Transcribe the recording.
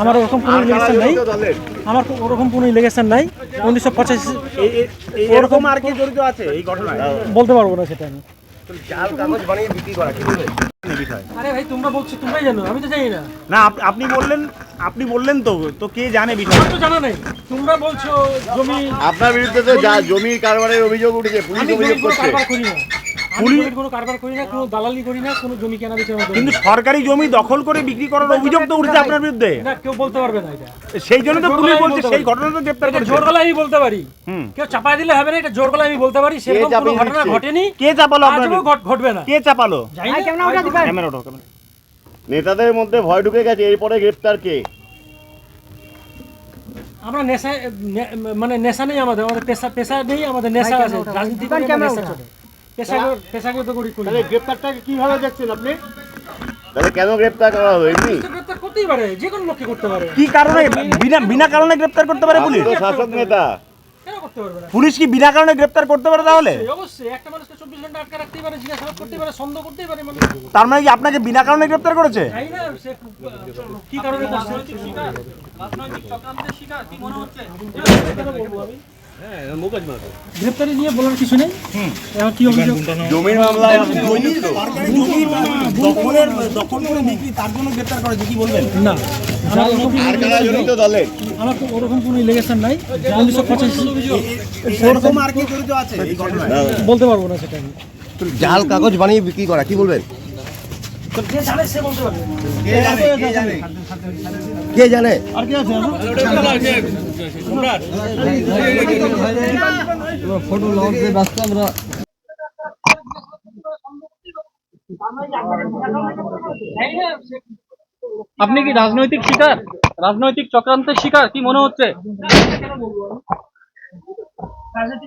আমার ওরকম কোনো ইলেকশন নাই। আমার ওরকম কোনো ইলেকশন নাই। উনিশশো পঁচাশি এরকম আর কি জড়িত আছে এই ঘটনায়? বলতে পারব না সেটা আমি। জাল কাগজ বানিয়ে বিক্রি করা কি বলবেন এই বিষয়ে। আরে ভাই তোমরা বলছো তোমরাই জানো আমি তো জানি না। না আপনি বললেন আপনি বললেন তো তো কে জানে বিষয়? তো জানা নেই। তোমরা বলছো জমি আপনার বিরুদ্ধে তো যা জমি কারবারের অভিযোগ উঠেছে পুলিশ অভিযোগ করছে। কারবার করি না আমি পুলিশ- জমির কোনো কারবার করি না কোনো দালালি করি না কোনো জমি কেনা বেচা কিন্তু সরকারি জমি দখল করে বিক্রি করার অভিযোগ তো উঠেছে আপনার বিরুদ্ধে। না কেউ বলতে পারবে না এটা। সেই জন্য তো পুলিশ বলছে সেই ঘটনা তো গ্রেপ্তার করেছে। জোর গলায় আমি বলতে পারি। কেউ দিলে হবে না এটা জোর গলায় আমি বলতে পারি। সেরকম কোনো ঘটনা ঘটেনি। কে চাপালো আপনার ঘটবে না। কে চাপালো? জানি না ক্যামেরা ওঠাও, ক্যামেরা। নেতাদের মধ্যে ভয় ঢুকে গেছে এরপরে গ্রেপ্তার কে? আমরা নেশা মানে নেশা নেই আমাদের আমাদের পেশা পেশা নেই আমাদের নেশা আছে রাজনীতি করি নেশা চলে পেশা পেশাগত করি করি। গ্রেপ্তারটাকে কীভাবে দেখছেন আপনি? তাহলে কেন গ্রেপ্তার করা হলো এমনি? গ্রেপ্তার করতেই পারে যে কোনো লোককে করতে পারে। কি কারণে বিনা বিনা কারণে গ্রেপ্তার করতে পারে পুলিশ? শাসক নেতা। কেন করতে পারবে না? পুলিশ কি বিনা কারণে গ্রেপ্তার করতে পারে তাহলে? অবশ্যই, অবশ্যই। একটা মানুষকে চব্বিশ ঘণ্টা আটকে রাখতেই পারে জিজ্ঞাসাবাদ করতেই পারে সন্দেহ করতেই পারে মানুষ। তার মানে কি আপনাকে বিনা কারণে গ্রেপ্তার করেছে? জানি না? সে কি কারণে গ্রেপ্তারি নিয়ে বলার কিছু নেই? এখন কি অভিযোগ? জমির দখল করে বিক্রি তার জন্য গ্রেপ্তার করেছে কি বলবেন। না। আমার ওরকম কোনো ইলেকশন নাই। উনিশশো পঁচাশি এই ঘটনায়? বলতে পারব না সেটা জাল কাগজ বানিয়ে বিক্রি করা কি বলবেন? যে জানে সে বলতে পারবে? কে জানে আর কি আছে আপনি কি রাজনৈতিক শিকার? রাজনৈতিক চক্রান্তের শিকার? কি মনে হচ্ছে? রাজনীতি